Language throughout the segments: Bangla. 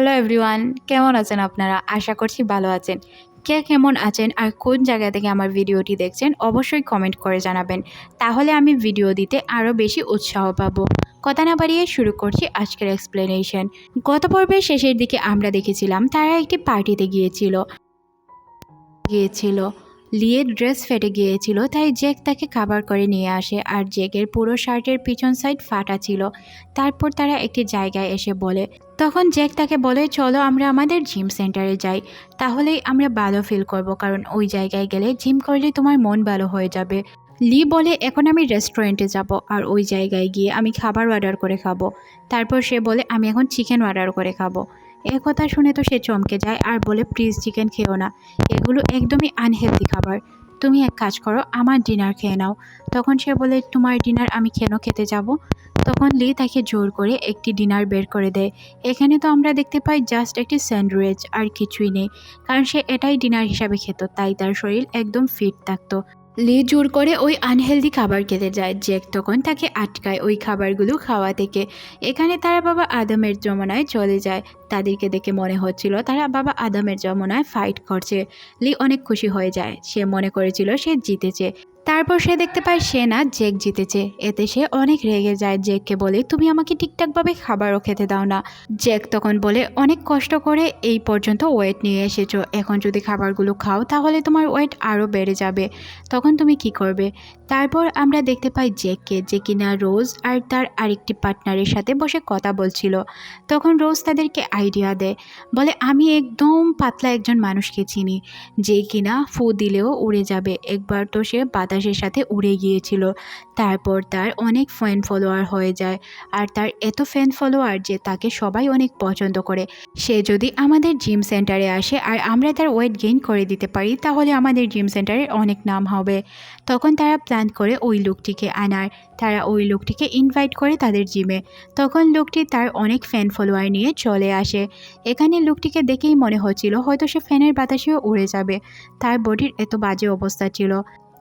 হ্যালো এভরিওয়ান কেমন আছেন আপনারা? আশা করছি ভালো আছেন। কে কেমন আছেন আর কোন জায়গা থেকে আমার ভিডিওটি দেখছেন, অবশ্যই কমেন্ট করে জানাবেন। তাহলে আমি ভিডিও দিতে আরও বেশি উৎসাহ পাব। কথা না বাড়িয়ে শুরু করছি আজকের এক্সপ্লেনেশন গত পর্বের শেষের দিকে আমরা দেখেছিলাম, তারা একটি পার্টিতে গিয়েছিল। গিয়েছিল। লিয়ের ড্রেস ফেটে গিয়েছিল, তাই জেক তাকে খাবার করে নিয়ে আসে। আর জেকের পুরো শার্টের পিছন সাইড ফাটা ছিল। তারপর তারা একটি জায়গায় এসে বলে, তখন জ্যাক তাকে বলে, চলো আমরা আমাদের জিম সেন্টারে যাই। তাহলেই আমরা ভালো ফিল করব, কারণ ওই জায়গায় গেলে জিম করলে তোমার মন ভালো হয়ে যাবে। লি বলে, এখন আমি রেস্টুরেন্টে যাব, আর ওই জায়গায় গিয়ে আমি খাবার অর্ডার করে খাব। তারপর সে বলে, আমি এখন চিকেন অর্ডার করে খাব। এ কথা শুনে তো সে চমকে যায় আর বলে প্লিজ চিকেন খেও না। এগুলো একদমই আনহেলদি খাবার। তুমি এক কাজ করো, আমার ডিনার খেয়ে নাও। তখন সে বলে, তোমার ডিনার আমি কেন খেতে যাব? তখন লি তাকে জোর করে একটি ডিনার বের করে দেয়। এখানে তো আমরা দেখতে পাই জাস্ট একটি স্যান্ডউইচ আর কিছুই নেই। কারণ সে এটাই ডিনার হিসাবে খেত, তাই তার শরীর একদম ফিট থাকতো। লি জোর করে ওই আনহেলদি খাবার খেতে যায়। জ্যাক তখন তাকে আটকায় ওই খাবারগুলো খাওয়া থেকে। এখানে তারা বাবা আদমের জমানায় চলে যায়। তাদেরকে দেখে মনে হচ্ছিল তারা বাবা আদমের জমানায় ফাইট করছে। লি অনেক খুশি হয়ে যায়। সে মনে করেছিল সে জিতেছে। তারপর সে দেখতে পায় সে না জেক জিতেছে। এতে সে অনেক রেগে যায়। জেককে বলে, তুমি আমাকে ঠিকঠাকভাবে খাবারও খেতে দাও না। জেক তখন বলে, অনেক কষ্ট করে এই পর্যন্ত ওয়েট নিয়ে এসেছ। এখন যদি খাবারগুলো খাও, তাহলে তোমার ওয়েট আরও বেড়ে যাবে। তখন তুমি কি করবে? তারপর আমরা দেখতে পাই জেককে যে কিনা রোজ আর তার আরেকটি পার্টনারের সাথে বসে কথা বলছিল। তখন রোজ তাদেরকে আইডিয়া দেয়, বলে, আমি একদম পাতলা একজন মানুষকে চিনি, যে কিনা ফু দিলেও উড়ে যাবে। একবার তো সে বাতাসের সাথে উড়ে গিয়েছিল। তারপর তার অনেক ফ্যান ফলোয়ার হয়ে যায়। আর তার এত ফ্যান ফলোয়ার যে তাকে সবাই অনেক পছন্দ করে। সে যদি আমাদের জিম সেন্টারে আসে আর আমরা তার ওয়েট গেইন করে দিতে পারি, তাহলে আমাদের জিম সেন্টারে অনেক নাম হবে। তখন তারা করে ওই লোকটিকে আনার। তারা ওই লোকটিকে ইনভাইট করে তাদের জিমে। তখন লোকটি তার অনেক ফ্যান ফলোয়ার নিয়ে চলে আসে। এখানে লোকটিকে দেখেই মনে হচ্ছিল হয়তো সে ফ্যানের বাতাসেও উড়ে যাবে। তার বডির এত বাজে অবস্থা ছিল।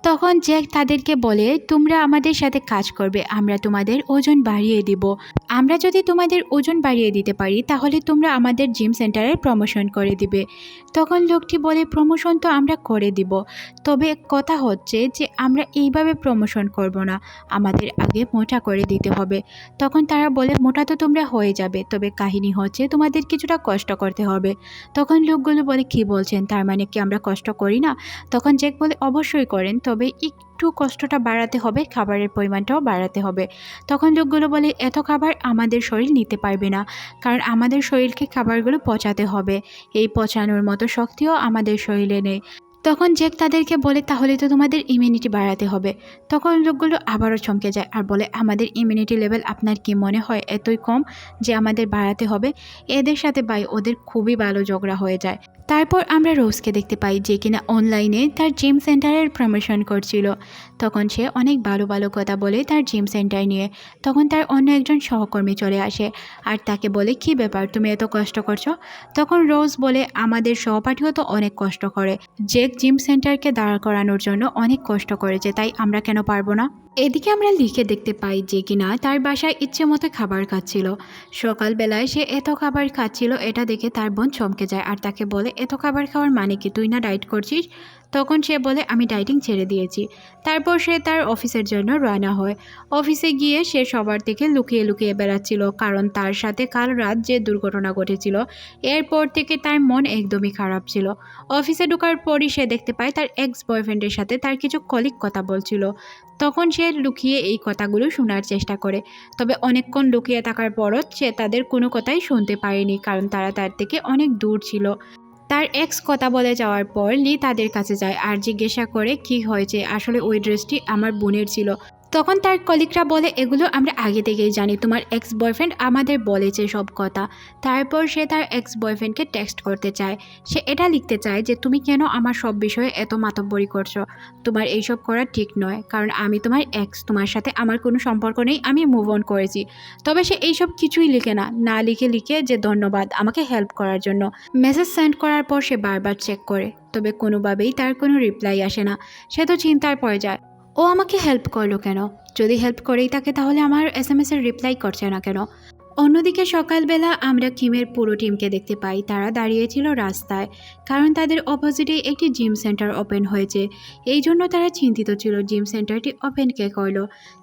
তখন জ্যাক তাদেরকে বলে, তোমরা আমাদের সাথে কাজ করবে, আমরা তোমাদের ওজন বাড়িয়ে দিব। আমরা যদি তোমাদের ওজন বাড়িয়ে দিতে পারি, তাহলে তোমরা আমাদের জিম সেন্টারের প্রমোশন করে দিবে। তখন লোকটি বলে, প্রমোশন তো আমরা করে দিব। তবে কথা হচ্ছে যে, আমরা এইভাবে প্রমোশন করব না। আমাদের আগে মোটা করে দিতে হবে। তখন তারা বলে, মোটা তো তোমরা হয়ে যাবে, তবে কাহিনী হচ্ছে তোমাদের কিছুটা কষ্ট করতে হবে। তখন লোকগুলো বলে, কি বলছেন? তার মানে কি আমরা কষ্ট করি না? তখন জ্যাক বলে, অবশ্যই করেন। তবে একটু কষ্টটা বাড়াতে হবে, খাবারের পরিমাণটাও বাড়াতে হবে। তখন লোকগুলো বলে, এত খাবার আমাদের শরীর নিতে পারবে না, কারণ আমাদের শরীরকে খাবারগুলো পচাতে হবে। এই পচানোর মতো শক্তিও আমাদের শরীরে নেই। তখন জেক তাদেরকে বলে, তাহলে তো তোমাদের ইমিউনিটি বাড়াতে হবে। তখন লোকগুলো আবারও চমকে যায় আর বলে, আমাদের ইমিউনিটি লেভেল আপনার কি মনে হয় এতই কম যে আমাদের বাড়াতে হবে? এদের সাথে বাই ওদের খুবই ভালো ঝগড়া হয়ে যায়। তারপর আমরা রোজকে দেখতে পাই যে কিনা অনলাইনে তার জিম সেন্টারের প্রমোশন করছিল। তখন সে অনেক ভালো ভালো কথা বলে তার জিম সেন্টার নিয়ে। তখন তার অন্য একজন সহকর্মী চলে আসে আর তাকে বলে, কি ব্যাপার? তুমি এত কষ্ট করছ? তখন রোজ বলে, আমাদের সহপাঠীও তো অনেক কষ্ট করে। জেক জিম সেন্টারকে দাঁড় করানোর জন্য অনেক কষ্ট করেছে, তাই আমরা কেন পারব না? এদিকে আমরা লিখে দেখতে পাই যে কিনা তার বাসায় ইচ্ছে মতো খাবার খাচ্ছিল। সকালবেলায় সে এত খাবার খাচ্ছিল, এটা দেখে তার বোন চমকে যায় আর তাকে বলে, এত খাবার খাওয়ার মানে কি? তুই না ডায়েট করছিস? তখন সে বলে, আমি ডাইটিং ছেড়ে দিয়েছি। তারপর সে তার অফিসের জন্য রওনা হয়। অফিসে গিয়ে সে সবার থেকে লুকিয়ে লুকিয়ে বেড়াচ্ছিল, কারণ তার সাথে কাল রাত যে দুর্ঘটনা ঘটেছিল, এরপর থেকে তার মন একদমই খারাপ ছিল। অফিসে ঢোকার পরই সে দেখতে পায়, তার এক্স বয়ফ্রেন্ডের সাথে তার কিছু কলিক কথা বলছিল। তখন সে লুকিয়ে এই কথাগুলো শোনার চেষ্টা করে, তবে অনেকক্ষণ লুকিয়ে থাকার পরও সে তাদের কোনো কথাই শুনতে পারেনি কারণ তারা তার থেকে অনেক দূর ছিল। তার এক্স কথা বলে যাওয়ার পর লি তাদের কাছে যায় আর জিজ্ঞাসা করে, কি হয়েছে? আসলে ওই ড্রেসটি আমার বোনের ছিল। তখন তার কলিকরা বলে, এগুলো আমরা আগে থেকেই জানি। তোমার এক্স বয়ফ্রেন্ড আমাদের বলেছে সব কথা। তারপর সে তার এক্স বয়ফ্রেন্ডকে টেক্সট করতে চায়। সে এটা লিখতে চায় যে, তুমি কেন আমার সব বিষয়ে এত মাতব্বরি করছ? তোমার এইসব করা ঠিক নয়। কারণ আমি তোমার এক্স তোমার সাথে আমার কোনো সম্পর্ক নেই। আমি মুভ অন করেছি। তবে সে এইসব কিছুই লিখে না। না লিখে লিখে যে, ধন্যবাদ আমাকে হেল্প করার জন্য। মেসেজ সেন্ড করার পর সে বারবার চেক করে। তবে কোনোভাবেই তার কোনো রিপ্লাই আসে না। সে তো চিন্তার পড়ে যায়। ও আমাকে হেল্প করল কেন? যদি হেল্প করেই থাকে তাহলে আমার এস এম এসের রিপ্লাই করছে না কেন? অন্যদিকে সকালবেলা আমরা কিমের পুরো টিমকে দেখতে পাই। তারা দাঁড়িয়েছিল রাস্তায়, কারণ তাদের অপোজিটে একটি জিম সেন্টার ওপেন হয়েছে। এই জন্য তারা চিন্তিত ছিল জিম সেন্টারটি ওপেন কে করল।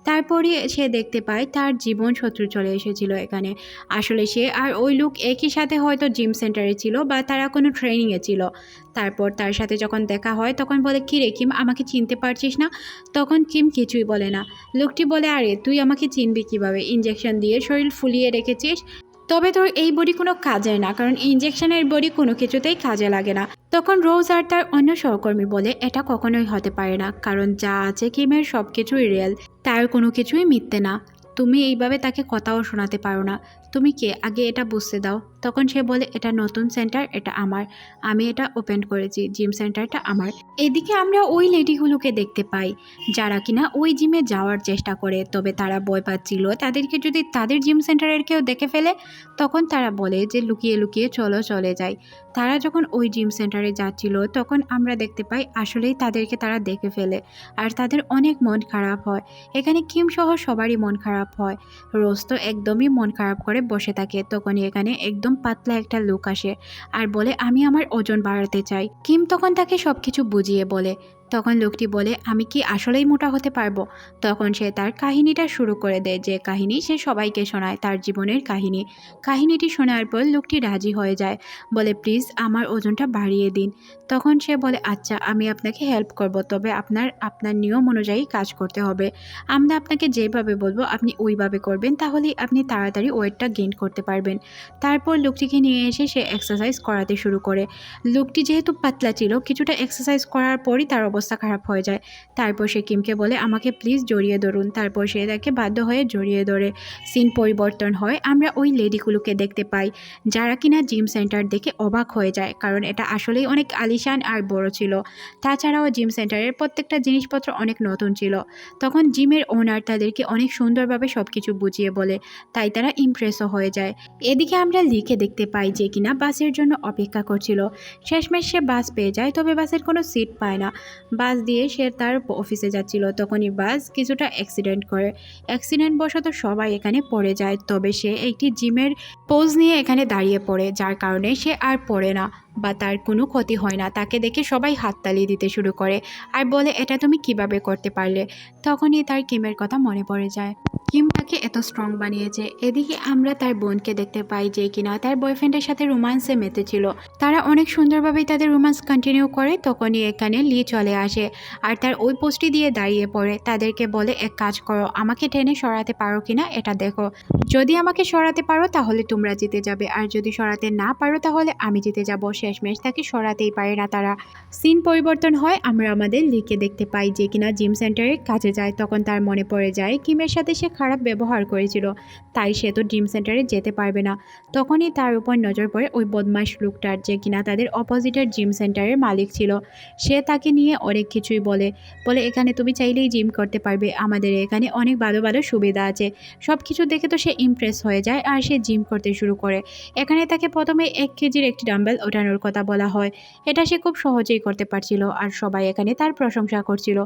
তারপরে সে দেখতে পায়, তার জীবন শত্রু চলে এসেছিল এখানে। আসলে সে আর ওই লোক একই সাথে হয়তো জিম সেন্টারে ছিল বা তারা কোনো ট্রেনিংয়ে ছিল। তারপর তার সাথে যখন দেখা হয়, তখন বলে কী রে কিম, আমাকে চিনতে পারছিস না? তখন কিম কিছুই বলে না। লোকটি বলে, আরে, তুই আমাকে চিনবি কীভাবে? ইঞ্জেকশন দিয়ে শরীর ফুলিয়ে রেখেছিস? তবে তোর এই বডি কোনো কাজের না, কারণ ইঞ্জেকশনের বডি কোনো কিছুতেই কাজে লাগে না। তখন রোজ আর তার অন্য সহকর্মী বলে, এটা কখনোই হতে পারে না, কারণ যা আছে কিমের সব কিছুই রিয়েল তার কোনো কিছুই মিথ্যে না। তুমি এইভাবে তাকে কথাও শোনাতে পারো না। তুমি কে আগে এটা বুঝতে দাও? তখন সে বলে, এটা নতুন সেন্টার, এটা আমার। আমি এটা ওপেন করেছি, জিম সেন্টারটা আমার। এদিকে আমরা ওই লেডিগুলোকে দেখতে পাই, যারা কিনা ওই জিমে যাওয়ার চেষ্টা করে। তবে তারা ভয় পাচ্ছিল। তাদেরকে যদি তাদের জিম সেন্টারের কেউ দেখে ফেলে, তখন তারা বলে যে, লুকিয়ে লুকিয়ে চলো, চলে যায় তারা যখন ওই জিম সেন্টারে যাচ্ছিল, তখন আমরা দেখতে পাই আসলেই তাদেরকে তারা দেখে ফেলে আর তাদের অনেক মন খারাপ হয়। এখানে কিম সহ সবারই মন খারাপ হয়। রোজ তো একদমই মন খারাপ করে বসে থাকে, তখনই এখানে একদম পাতলা একটা লোক আসে আর বলে, আমি আমার ওজন বাড়াতে চাই। কিম তখন তাকে সবকিছু বুঝিয়ে বলে তখন লোকটি বলে, আমি কি আসলেই মোটা হতে পারব? তখন সে তার কাহিনীটা শুরু করে দেয়, যে কাহিনী সে সবাইকে শোনায়, তার জীবনের কাহিনী। কাহিনীটি শোনার পর লোকটি রাজি হয়ে যায়, বলে, প্লিজ আমার ওজনটা বাড়িয়ে দিন। তখন সে বলে আচ্ছা আমি আপনাকে হেল্প করব, তবে আপনার আপনার নিয়ম অনুযায়ী কাজ করতে হবে। আমরা আপনাকে যেভাবে বলব, আপনি ওইভাবে করবেন, তাহলেই আপনি তাড়াতাড়ি ওয়েটটা গেইন করতে পারবেন। তারপর লোকটিকে নিয়ে এসে সে এক্সারসাইজ করাতে শুরু করে। লোকটি যেহেতু পাতলা ছিল, কিছুটা এক্সারসাইজ করার পরই তার অবস্থা খারাপ হয়ে যায়। তারপর সে কিমকে বলে, আমাকে প্লিজ জড়িয়ে ধরুন। তারপর সে তাকে বাধ্য হয়ে জড়িয়ে ধরে। সিন পরিবর্তন হয়। আমরা ওই লেডিগুলোকে দেখতে পাই, যারা কিনা জিম সেন্টার দেখে অবাক হয়ে যায়, কারণ এটা আসলেই অনেক আলিশান আর বড় ছিল। তাছাড়াও জিম সেন্টারের প্রত্যেকটা জিনিসপত্র অনেক নতুন ছিল। তখন জিমের ওনার তাদেরকে অনেক সুন্দরভাবে সব কিছু বুঝিয়ে বলে, তাই তারা ইমপ্রেসও হয়ে যায়। এদিকে আমরা লিখে দেখতে পাই যে কিনা বাসের জন্য অপেক্ষা করছিল। শেষমেশ সে বাস পেয়ে যায়, তবে বাসের কোনো সিট পায় না। বাস দিয়ে সে তার অফিসে যাচ্ছিল। তখনই বাস কিছুটা অ্যাক্সিডেন্ট করে। অ্যাক্সিডেন্ট বশত সবাই এখানে পড়ে যায়, তবে সে একটি জিমের পোজ নিয়ে এখানে দাঁড়িয়ে পড়ে, যার কারণে সে আর পড়ে না। বা তার কোনো ক্ষতি হয় না। তাকে দেখে সবাই হাততালি দিতে শুরু করে আর বলে, এটা তুমি কীভাবে করতে পারলে? তখনই তার কিমের কথা মনে পড়ে যায়। কিম তাকে এত স্ট্রং বানিয়েছে। এদিকে আমরা তার বোনকে দেখতে পাই যে কিনা তার বয়ফ্রেন্ডের সাথে রোমান্সে মেতেছিল। তারা অনেক সুন্দরভাবেই তাদের রোমান্স কন্টিনিউ করে, তখনই এখানে লি চলে আসে আর তার ওই পোস্টটি দিয়ে দাঁড়িয়ে পড়ে। তাদেরকে বলে, এক কাজ করো, আমাকে টেনে সরাতে পারো কিনা এটা দেখো। যদি আমাকে সরাতে পারো তাহলে তোমরা জিতে যাবে। আর যদি সরাতে না পারো তাহলে আমি জিতে যাব। শেষমেশ তাকে সরাতেই পারে না। তারা সিন পরিবর্তন হয়, আমরা আমাদের লিকে দেখতে পাই যে কিনা জিম সেন্টারে কাজে যায়, তখন তার মনে পড়ে যায়, কিমের সাথে সে খারাপ ব্যবহার করেছিল, তাই সে তো জিম সেন্টারে যেতে পারবে না। তখনই তার উপর নজর পড়ে ওই বদমাস লোকটার যে কিনা তাদের অপোজিটের জিম সেন্টারের মালিক ছিল। সে তাকে নিয়ে অনেক কিছুই বলে বলে এখানে তুমি চাইলেই জিম করতে পারবে, আমাদের এখানে অনেক ভালো ভালো সুবিধা আছে। সব কিছু দেখে তো সে ইমপ্রেস হয়ে যায় আর সে জিম করতে শুরু করে। এখানে তাকে প্রথমে এক কেজির একটি ডাম্বেল ওঠানোর কথা বলা হয়। এটা সে খুব সহজেই করতে পারছিল আর সবাই এখানে তার প্রশংসা করছিল।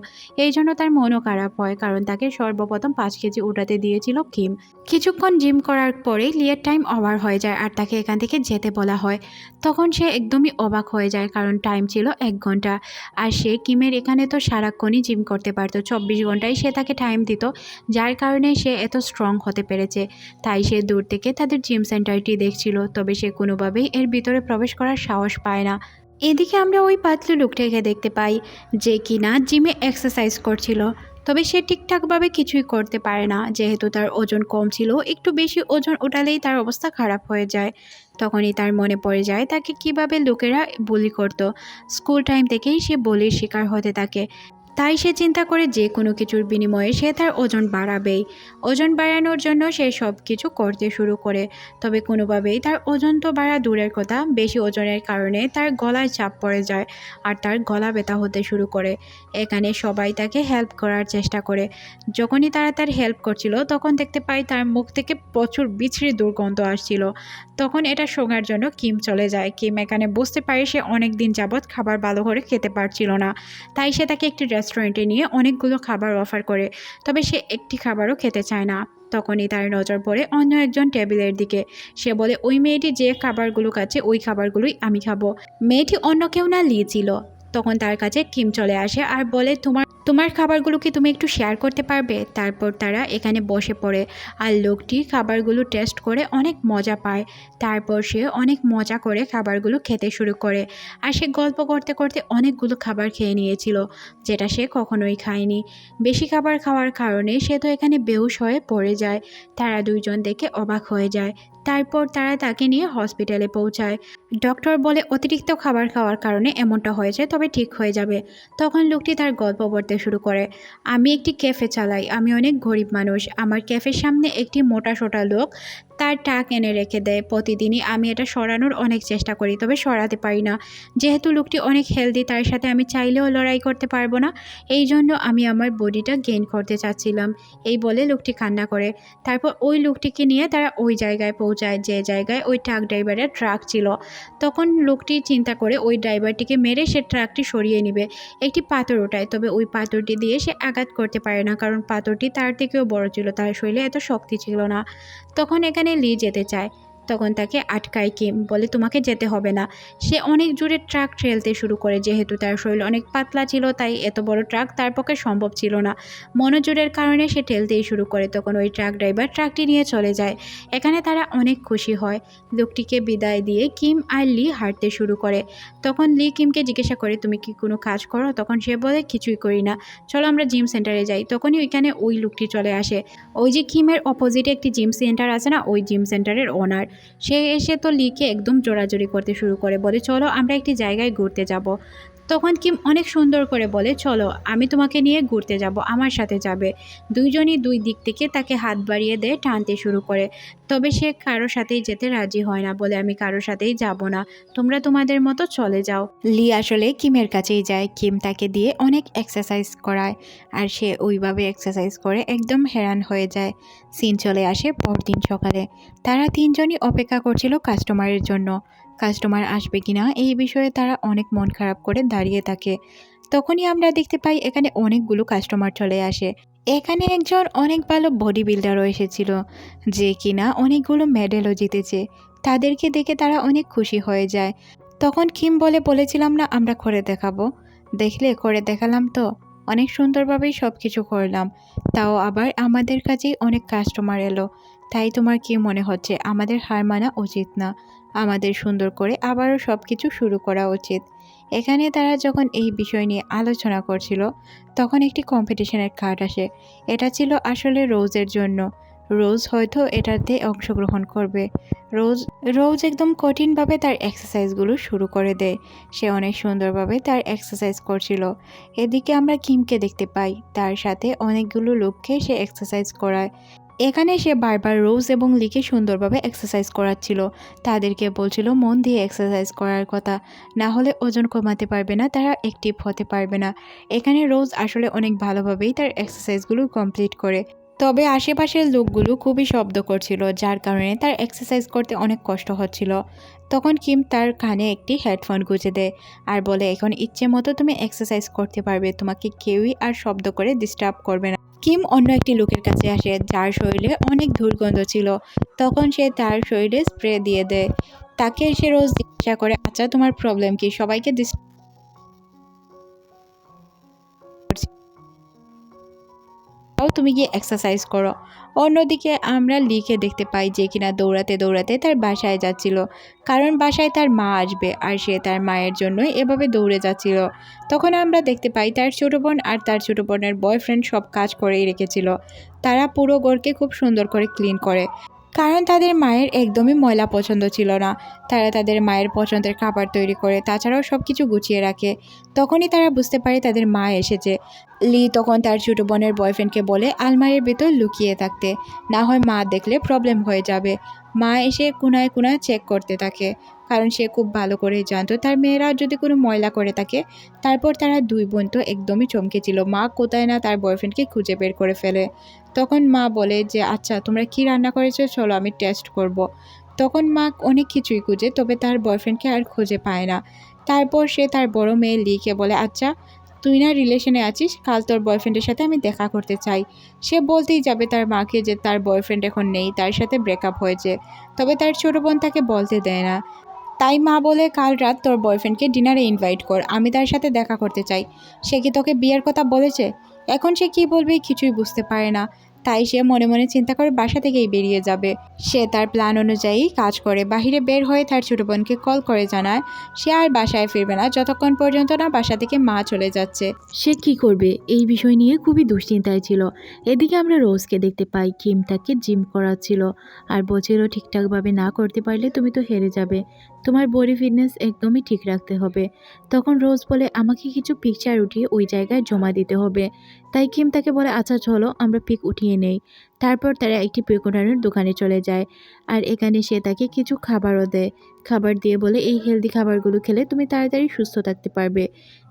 এই জন্য তার মনও খারাপ হয় কারণ তাকে সর্বপ্রথম পাঁচ কেজি উঠাতে দিয়েছিল কিম। কিছুক্ষণ জিম করার পরে লিয়ের টাইম ওভার হয়ে যায় আর তাকে এখান থেকে যেতে বলা হয়। তখন সে একদমই অবাক হয়ে যায় কারণ টাইম ছিল এক ঘণ্টা। আর সে কিমের এখানে তো সারাক্ষণই জিম করতে পারতো। চব্বিশ ঘন্টায় সে তাকে টাইম দিত, যার কারণে সে এত স্ট্রং হতে পেরেছে। তাই সে দূর থেকে তাদের জিম সেন্টারটি দেখছিল, তবে সে কোনোভাবেই এর ভিতরে প্রবেশ করার সাহস পায় না। এদিকে আমরা ওই পাতলু লোকটাকে দেখতে পাই, যে কিনা জিমে এক্সারসাইজ করছিল। তবে সে ঠিকঠাকভাবে কিছুই করতে পারে না, যেহেতু তার ওজন কম ছিল, একটু বেশি ওজন ওঠালেই তার অবস্থা খারাপ হয়ে যায়। তখনই তার মনে পড়ে যায় তাকে কীভাবে লোকেরা বলি করত। স্কুল টাইম থেকেই সে বলির শিকার হতে থাকে। তাই সে চিন্তা করে যে কোনো কিছুর বিনিময়ে সে তার ওজন বাড়াবেই। ওজন বাড়ানোর জন্য সে সব কিছু করতে শুরু করে। তবে কোনোভাবেই তার ওজন তো বাড়া দূরের কথা, বেশি ওজনের কারণে তার গলায় চাপ পড়ে যায় আর তার গলা ব্যথা হতে শুরু করে। এখানে সবাই তাকে হেল্প করার চেষ্টা করে। যখনই তারা তার হেল্প করছিল, তখন দেখতে পাই তার মুখ থেকে প্রচুর বিছড়ি দুর্গন্ধ আসছিল। তখন এটা শোঙার জন্য কিম চলে যায়। কিম এখানে বুঝতে পারে সে অনেক দিন যাবৎ খাবার ভালো করে খেতে পারছিল না। তাই সে তাকে একটি রেস্টুরেন্টে নিয়ে অনেকগুলো খাবার অফার করে, তবে সে একটি খাবারও খেতে চায় না। তখনই তার নজর পড়ে অন্য একজন টেবিলের দিকে। সে বলে, ওই মেয়েটি যে খাবারগুলো খাচ্ছে ওই খাবারগুলোই আমি খাব। মেয়েটি অন্য কেউ না, লি ছিল। তখন তার কাছে কিম চলে আসে আর বলে, তোমার তোমার খাবারগুলোকে তুমি একটু শেয়ার করতে পারবে? তারপর তারা এখানে বসে পড়ে আর লোকটি খাবারগুলো টেস্ট করে অনেক মজা পায়। তারপর সে অনেক মজা করে খাবারগুলো খেতে শুরু করে আর সে গল্প করতে করতে অনেকগুলো খাবার খেয়ে নিয়েছিল, যেটা সে কখনোই খায়নি। বেশি খাবার খাওয়ার কারণে সে তো এখানে বেহুশ হয়ে পড়ে যায়। তারা দুইজন দেখে অবাক হয়ে যায় তারপর তারা তাকে নিয়ে হসপিটালে পৌঁছায়। ডক্টর বলে, অতিরিক্ত খাবার খাওয়ার কারণে এমনটা হয়েছে, তবে ঠিক হয়ে যাবে। তখন লোকটি তার গল্প বলতে শুরু করে, আমি একটি ক্যাফে চালাই, আমি অনেক গরিব মানুষ, আমার ক্যাফের সামনে একটি মোটা সোটা লোক, তার টাক এনে রেখে দেয়। প্রতিদিনই আমি এটা সরানোর অনেক চেষ্টা করি, তবে সরাতে পারি না। যেহেতু লোকটি অনেক হেলদি তার সাথে আমি চাইলেও লড়াই করতে পারব না, এই জন্য আমি আমার বডিটা গেইন করতে চাচ্ছিলাম। এই বলে লোকটি কান্না করে। তারপর ওই লোকটিকে নিয়ে তারা ওই জায়গায় পৌঁছায় যে জায়গায় ওই ট্রাক ড্রাইভারের ট্রাক ছিল। তখন লোকটি চিন্তা করে ওই ড্রাইভারটিকে মেরে সে ট্রাকটি সরিয়ে নেবে। একটি পাথর ওঠায়, তবে ওই পাথরটি দিয়ে সে আঘাত করতে পারে না, কারণ পাথরটি তার থেকেও বড় ছিল, তার শরীরে এত শক্তি ছিল না। তখন এখানে লি যেতে চায়। তখন তাকে আটকায় কিম বলে তোমাকে যেতে হবে না। সে অনেক জোরে ট্রাক ঠেলতে শুরু করে। যেহেতু তার শরীর অনেক পাতলা ছিল, তাই এত বড় ট্রাক তার পক্ষে সম্ভব ছিল না। মনোজোরের কারণে সে ঠেলতেই শুরু করে। তখন ওই ট্রাক ড্রাইভার ট্রাকটি নিয়ে চলে যায়। এখানে তারা অনেক খুশি হয়। লোকটিকে বিদায় দিয়ে কিম আর লি হাঁটতে শুরু করে। তখন লি কিমকে জিজ্ঞাসা করে, তুমি কি কোনো কাজ করো? তখন সে বলে, কিছুই করি না। চলো আমরা জিম সেন্টারে যাই। তখনই ওইখানে ওই লোকটি চলে আসে। ওই যে কিমের অপোজিটে একটি জিম সেন্টার আছে না? ওই জিম সেন্টারের ওনার সে এসে তো লিকে একদম জোড়াজোড়ি করতে শুরু করে, বলে চলো আমরা একটি জায়গায় ঘুরতে যাব। তখন কিম অনেক সুন্দর করে বলে, চলো, আমি তোমাকে নিয়ে ঘুরতে যাব, আমার সাথে যাবে। দুইজনই দুই দিক থেকে তাকে হাত বাড়িয়ে দিয়ে, টানতে শুরু করে। তবে সে কারও সাথেই যেতে রাজি হয় না বলে, আমি কারোর সাথেই যাব না, তোমরা তোমাদের মতো চলে যাও। লি আসলে কিমের কাছেই যায়, কিম তাকে দিয়ে অনেক এক্সারসাইজ করায়, আর সে ওইভাবে এক্সারসাইজ করে একদম হেরান হয়ে যায়। সিন চলে আসে পরদিন সকালে। তারা তিনজনই অপেক্ষা করছিল কাস্টমারের জন্য। কাস্টমার আসবে কিনা এই বিষয়ে তারা অনেক মন খারাপ করে দাঁড়িয়ে থাকে। তখনই আমরা দেখতে পাই এখানে অনেকগুলো কাস্টমার চলে আসে। এখানে একজন অনেক ভালো বডি বিল্ডারও এসেছিল, যে কিনা অনেকগুলো মেডেলও জিতেছে। তাদেরকে দেখে তারা অনেক খুশি হয়ে যায়। তখন কিম বলে, বলেছিলাম না, আমরা করে দেখাবো। দেখলে করে দেখালাম তো। অনেক সুন্দরভাবেই সব কিছু করলাম। তাও আবার আমাদের কাছেই অনেক কাস্টমার এলো। তাই তোমার কি মনে হচ্ছে? আমাদের হার মানা উচিত না। আমাদের সুন্দর করে আবারও সব কিছু শুরু করা উচিত। এখানে তারা যখন এই বিষয় নিয়ে আলোচনা করছিল, তখন একটি কম্পিটিশনের কার্ড আসে। এটা ছিল আসলে রোজের জন্য। রোজ হয়তো এটাতে অংশগ্রহণ করবে। রোজ রোজ একদম কঠিনভাবে তার এক্সারসাইজগুলো শুরু করে দেয়। সে অনেক সুন্দরভাবে তার এক্সারসাইজ করছিল। এদিকে আমরা কিমকে দেখতে পাই। তার সাথে অনেকগুলো লোককে সে এক্সারসাইজ করায়। এখানে সে বারবার রোজ এবং লিকে সুন্দরভাবে এক্সারসাইজ করাচ্ছিল। তাদেরকে বলছিল, মন দিয়ে এক্সারসাইজ করার কথা। না হলে ওজন কমাতে পারবে না, তারা অ্যাক্টিভ হতে পারবে না। এখানে রোজ আসলে অনেক ভালোভাবেই তার এক্সারসাইজগুলো কমপ্লিট করে। তবে আশেপাশের লোকগুলো খুবই শব্দ করছিল, যার কারণে তার এক্সারসাইজ করতে অনেক কষ্ট হচ্ছিল। তখন কিম তার কানে একটি হেডফোন গুঁজে দেয় আর বলে, এখন ইচ্ছে মতো তুমি এক্সারসাইজ করতে পারবে। তোমাকে কেউই আর শব্দ করে ডিস্টার্ব করবে না। কিম অন্য একটি লোকের কাছে আসে, যার শরীরে অনেক দুর্গন্ধ ছিল। তখন সে তার শরীরে স্প্রে দিয়ে দেয়। তাকে সে রোজ জিজ্ঞাসা করে আচ্ছা তোমার প্রবলেম কি? সবাইকে তুমি গিয়ে এক্সারসাইজ করো। অন্যদিকে আমরা লিখে দেখতে পাই যে কিনা দৌড়াতে দৌড়াতে তার বাসায় যাচ্ছিল। কারণ বাসায় তার মা আসবে আর সে তার মায়ের জন্যই এভাবে দৌড়ে যাচ্ছিল। তখন আমরা দেখতে পাই তার ছোটো বোন আর তার ছোটো বোনের বয়ফ্রেন্ড সব কাজ করেই রেখেছিল। তারা পুরো গড়কে খুব সুন্দর করে ক্লিন করে। কারণ তাদের মায়ের একদমই ময়লা পছন্দ ছিল না। তারা তাদের মায়ের পছন্দের খাবার তৈরি করে, তাছাড়াও সব কিছু গুছিয়ে রাখে। তখনই তারা বুঝতে পারে তাদের মা এসেছে। লি তখন তার ছোটো বোনের বয়ফ্রেন্ডকে বলে, আলমারির ভেতর লুকিয়ে থাকতে। না হয় মা দেখলে প্রবলেম হয়ে যাবে। মা এসে কোনায় কোনায় চেক করতে থাকে। কারণ সে খুব ভালো করে জানতো। তার মেয়েরা যদি কোনো ময়লা করে থাকে, তারপর তারা দুই বোন তো একদমই চমকেছিল। মা কোথায় না তার বয়ফ্রেন্ডকে খুঁজে বের করে ফেলে। তখন মা বলে যে আচ্ছা তোমরা কি রান্না করেছ? চলো, আমি টেস্ট করব। তখন মা অনেক কিছুই খুঁজে, তবে তার বয়ফ্রেন্ডকে আর খুঁজে পায় না। তারপর সে তার বড় মেয়ে লিকে বলে আচ্ছা তুই না রিলেশনে আছিস, কাল তোর বয়ফ্রেন্ডের সাথে আমি দেখা করতে চাই। সে বলতেই যাবে তার মাকে যে তার বয়ফ্রেন্ড এখন নেই, তার সাথে ব্রেকআপ হয়েছে। তবে তার ছোট বোন তাকে বলতে দেয় না। তাই মা বলে, কাল রাত তোর বয়ফ্রেন্ডকে ডিনারে ইনভাইট কর, আমি তার সাথে দেখা করতে চাই। সে কি তোকে বিয়ের কথা বলেছে? এখন সে কি বলবে কিছুই বুঝতে পারে না। তাই সে মনে মনে চিন্তা করে বাসা থেকেই বেরিয়ে যাবে। সে তার প্ল্যান অনুযায়ী কাজ করে। বাহিরে বের হয়ে তার ছোটো বোনকে কল করে জানায়, সে আর বাসায় ফিরবে না। যতক্ষণ পর্যন্ত না বাসা থেকে মা চলে যাচ্ছে। সে কি করবে? এই বিষয় নিয়ে খুবই দুশ্চিন্তায় ছিল। এদিকে আমরা রোজকে দেখতে পাই কিমটাকে জিম করাচ্ছিল। আর বলছিল ঠিকঠাকভাবে না করতে পারলে তুমি তো হেরে যাবে। তোমার বডি ফিটনেস একদমই ঠিক রাখতে হবে। তখন রোজ বলে, আমাকে কিছু পিকচার উঠিয়ে ওই জায়গায় জমা দিতে হবে। তাই কিম তাকে বলে আচ্ছা চলো, আমরা পিক উঠিয়ে নেই। তারপর তারা একটি পিক দোকানে চলে যায়। আর এখানে সে তাকে কিছু খাবারও দেয়। খাবার দিয়ে বলে, এই হেলদি খাবারগুলো খেলে তুমি তাড়াতাড়ি সুস্থ থাকতে পারবে।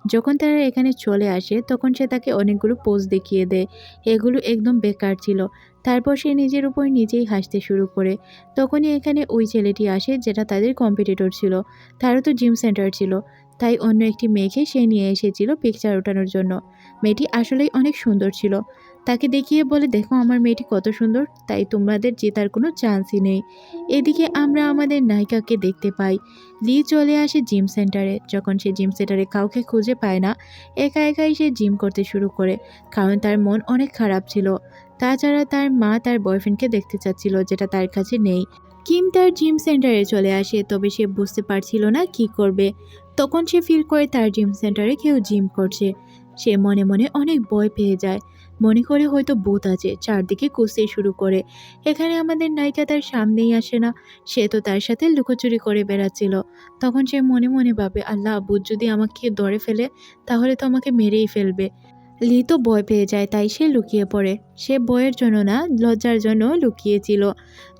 যখন তারা এখানে চলে আসে, তখন সে তাকে অনেকগুলো পোজ দেখিয়ে দেয়। এগুলো একদম বেকার ছিল। তারপর সে নিজের উপর নিজেই হাসতে শুরু করে। তখনই এখানে ওই ছেলেটি আসে যেটা তাদের কম্পিটিটর ছিল। তারও তো জিম সেন্টার ছিল। তাই অন্য একটি মেয়েকে সে নিয়ে এসেছিল পিকচার ওঠানোর জন্য। মেয়েটি আসলেই অনেক সুন্দর ছিল। তাকে দেখিয়ে বলে, দেখো, আমার মেয়েটি কত সুন্দর। তাই তোমাদের জেতার কোনো চান্সই নেই। এদিকে আমরা আমাদের নায়িকাকে দেখতে পাই। লি চলে আসে জিম সেন্টারে যখন সে জিম সেন্টারে কাউকে খুঁজে পায় না, একা একাই সে জিম করতে শুরু করে। কারণ তার মন অনেক খারাপ ছিল। তাছাড়া তার মা তার বয়ফ্রেন্ডকে দেখতে চাচ্ছিল, যেটা তার কাছে নেই। কিম তার জিম সেন্টারে চলে আসে, তবে সে বুঝতে পারছিল না কি করবে। তখন সে ফিল করে তার জিম সেন্টারে কেউ জিম করছে। সে মনে মনে অনেক ভয় পেয়ে যায়। মনে করে হয়তো ভূত আছে, চারদিকে কুস্তি শুরু করে। এখানে আমাদের নায়িকা তার সামনেই আসে না। সে তো তার সাথে লুকোচুরি করে বেড়াচ্ছিল। তখন সে মনে মনে ভাবে, আল্লাহ, ভূত যদি আমাকে ধরে ফেলে, তাহলে তো আমাকে মেরেই ফেলবে। লি তো ভয় পেয়ে যায়, তাই সে লুকিয়ে পড়ে। সে বয়ের জন্য না, লজ্জার জন্য লুকিয়েছিল।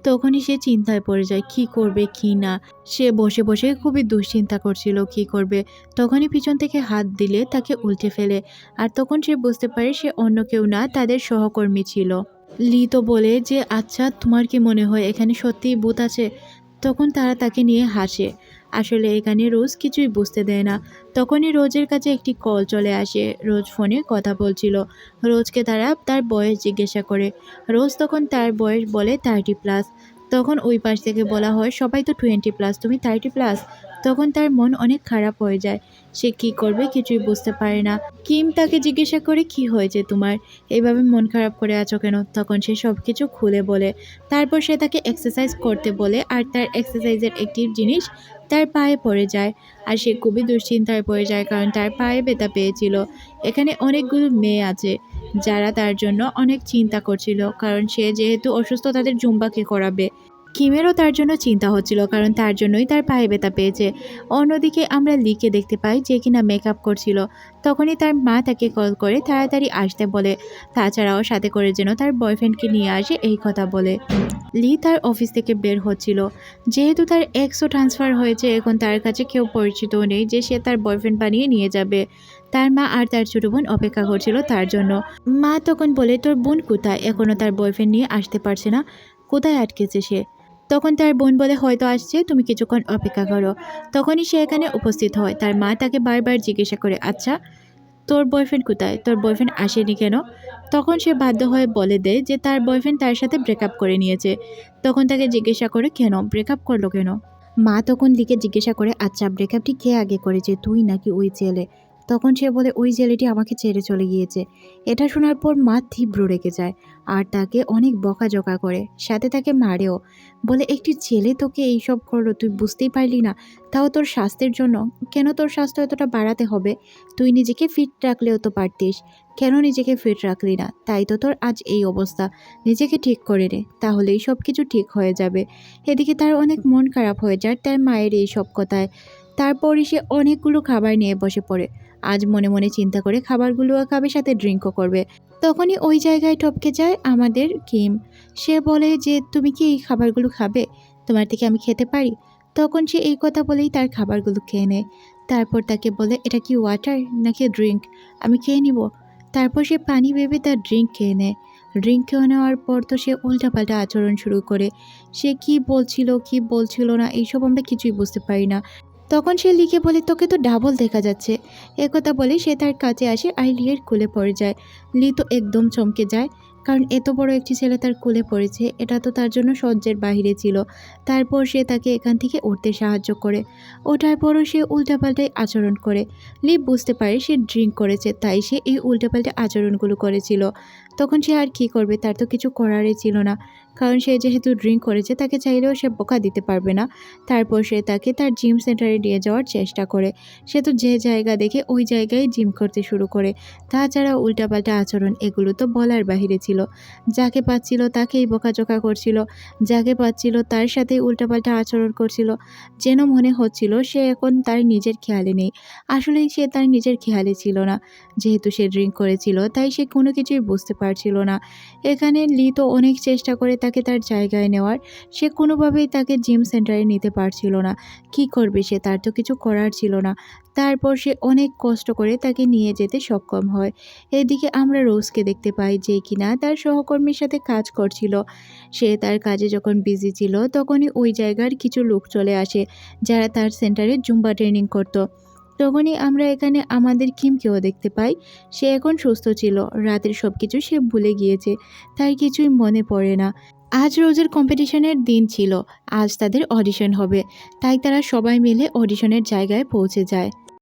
তখনই সে চিন্তায় পড়ে যায়, কি করবে, কি না? সে বসে বসে খুবই দুশ্চিন্তা করছিল, কি করবে? তখনই পিছন থেকে হাত দিলে তাকে উল্টে ফেলে। আর তখন সে বুঝতে পারে সে অন্য কেউ না, তাদের সহকর্মী ছিল। লি তো বলে যে আচ্ছা তোমার কি মনে হয়, এখানে সত্যিই ভূত আছে? তখন তারা তাকে নিয়ে হাসে। আসলে এখানে রোজ কিছুই বুঝতে দেয় না। তখনই রোজের কাছে একটি কল চলে আসে। রোজ ফোনে কথা বলছিল। রোজকে তারা তার বয়স জিজ্ঞাসা করে। রোজ তখন তার বয়স বলে থার্টি প্লাস তখন ওই পাশ থেকে বলা হয়, সবাই তো টোয়েন্টি প্লাস তুমি থার্টি প্লাস তখন তার মন অনেক খারাপ হয়ে যায়। সে কি করবে কিছুই বুঝতে পারে না। কিম তাকে জিজ্ঞাসা করে, কি হয়েছে তোমার? এইভাবে মন খারাপ করে আছো কেন? তখন সে সব কিছু খুলে বলে। তারপর সে তাকে এক্সারসাইজ করতে বলে আর তার এক্সারসাইজের একটি জিনিস তার পায়ে পড়ে যায়। আর সে খুবই দুশ্চিন্তায় পড়ে যায় কারণ তার পায়ে ব্যথা পেয়েছিল। এখানে অনেকগুলো মেয়ে আছে যারা তার জন্য অনেক চিন্তা করছিল, কারণ সে যেহেতু অসুস্থ তাদের জুম্বাকে করাবে। কিমেরও তার জন্য চিন্তা হচ্ছিল, কারণ তার জন্যই তার পায়ে ব্যথা পেয়েছে। অন্যদিকে আমরা লিকে দেখতে পাই যে কিনা মেকআপ করছিল, তখনই তার মা তাকে কল করে তাড়াতাড়ি আসতে বলে, তাছাড়াও সাথে করে যেন তার বয়ফ্রেন্ডকে নিয়ে আসে এই কথা বলে। লি তার অফিস থেকে বের হচ্ছিল। যেহেতু তার এক্সও ট্রান্সফার হয়েছে, এখন তার কাছে কেউ পরিচিতও নেই যে সে তার বয়ফ্রেন্ড বানিয়ে নিয়ে যাবে। তার মা আর তার ছোটো বোন অপেক্ষা করছিল তার জন্য। মা তখন বলে, তোর বোন কোথায়? এখনও তার বয়ফ্রেন্ড নিয়ে আসতে পারছে না। কোথায় আটকেছে সে? তখন তার বোন বলে, হয়তো আসছে, তুমি কিছুক্ষণ অপেক্ষা করো। তখনই সে এখানে উপস্থিত হয়। তার মা তাকে বারবার জিজ্ঞাসা করে আচ্ছা তোর বয়ফ্রেন্ড কোথায়? তোর বয়ফ্রেন্ড আসেনি কেন? তখন সে বাধ্য হয়ে বলে দেয় যে, তার বয়ফ্রেন্ড তার সাথে ব্রেকআপ করে নিয়েছে। তখন তাকে জিজ্ঞাসা করে, কেন? ব্রেকআপ করল কেন? মা তখন লিকে জিজ্ঞাসা করে আচ্ছা ব্রেকআপটি কে আগে করেছে? তুই নাকি ওই ছেলে? তখন সে বলে, ওই ছেলেটি আমাকে ছেড়ে চলে গিয়েছে। এটা শোনার পর মা তীব্র রেগে যায় আর তাকে অনেক বকাঝকা করে। সাথে তাকে মারেও। বলে, একটি ছেলে তোকে এইসব করল, তুই বুঝতেই পারলি না। তাও তোর স্বাস্থ্যের জন্য। কেন তোর স্বাস্থ্য এতটা বাড়াতে হবে? তুই নিজেকে ফিট রাখলেও তো পারতিস। কেন নিজেকে ফিট রাখলি না? তাই তো তোর আজ এই অবস্থা। নিজেকে ঠিক করে নে, তাহলেই সব কিছু ঠিক হয়ে যাবে। এদিকে তার অনেক মন খারাপ হয়ে যায় তার মায়ের এই সব কথায়। তারপরই সে অনেকগুলো খাবার নিয়ে বসে পড়ে। আজ মনে মনে চিন্তা করে খাবারগুলোও খাবে, সাথে ড্রিঙ্কও করবে। তখনই ওই জায়গায় টপকে যায় আমাদের কিম। সে বলে যে, তুমি কি এই খাবারগুলো খাবে? তোমার থেকে আমি খেতে পারি? তখন সে এই কথা বলেই তার খাবারগুলো খেয়ে নেয়। তারপর তাকে বলে, এটা কি ওয়াটার নাকি ড্রিঙ্ক আমি খেয়ে নিব। তারপর সে পানি ভেবে তার ড্রিঙ্ক খেয়ে নেয়। ড্রিঙ্ক খেয়ে নেওয়ার পর তো সে উল্টাপাল্টা আচরণ শুরু করে। সে কি বলছিল কি বলছিল না, এইসব আমরা কিছুই বুঝতে পারি না। তখন সে লিখে বলে, তোকে তো ডাবল দেখা যাচ্ছে। একথা বলে সে তার কাছে আসে আর লিয়ের কোলে পড়ে যায়। লি তো একদম চমকে যায়, কারণ এত বড় একটি ছেলে তার কোলে পড়েছে, এটা তো তার জন্য সহ্যের বাহিরে ছিল। তারপর সে তাকে এখান থেকে উঠতে সাহায্য করে। ওঠার পরও সে উল্টাপাল্টাই আচরণ করে। লি বুঝতে পারে সে ড্রিঙ্ক করেছে, তাই সে এই উল্টাপাল্টা আচরণগুলো করেছিল। তখন সে আর কি করবে, তার তো কিছু করারই ছিল না। কারণ সে যেহেতু ড্রিঙ্ক করেছে, তাকে চাইলেও সে বোকা দিতে পারবে না। তারপর সে তাকে তার জিম সেন্টারে নিয়ে যাওয়ার চেষ্টা করে। সে তো যে জায়গা দেখে ওই জায়গায় জিম করতে শুরু করে। তাছাড়া উল্টাপাল্টা আচরণ, এগুলো তো বলার বাহিরে ছিল। যাকে পাচ্ছিল তাকেই বোকাচোকা করছিল। যাকে পাচ্ছিল তার সাথে উল্টাপাল্টা আচরণ করছিল। যেন মনে হচ্ছিল সে এখন তার নিজের খেয়ালে নেই। আসলেই সে তার নিজের খেয়ালে ছিল না। যেহেতু সে ড্রিঙ্ক করেছিল, তাই সে কোনো কিছুই বুঝতে পারছিল না। এখানে লি তো অনেক চেষ্টা করে তাকে তার জায়গায় নেওয়ার, সে কোনোভাবেই তাকে জিম সেন্টারে নিতে পারছিল না। কি করবে সে? তার তো কিছু করার ছিল না। তারপর সে অনেক কষ্ট করে তাকে নিয়ে যেতে সক্ষম হয়। এদিকে আমরা রোজকে দেখতে পাই যে কিনা তার সহকর্মীর সাথে কাজ করছিল। সে তার কাজে যখন বিজি ছিল, তখনই ওই জায়গার কিছু লোক চলে আসে, যারা তার সেন্টারে জুম্বা ট্রেনিং করতো। তখনই আমরা এখানে আমাদের কিমকেও দেখতে পাই। সে এখন সুস্থ ছিল। রাতের সব কিছু সে ভুলে গিয়েছে। তার কিছুই মনে পড়ে না। আজ রোজের কম্পিটিশনের দিন ছিল, আজ তাদের অডিশন হবে, তাই তারা সবাই মিলে অডিশনের জায়গায় পৌঁছে যায়।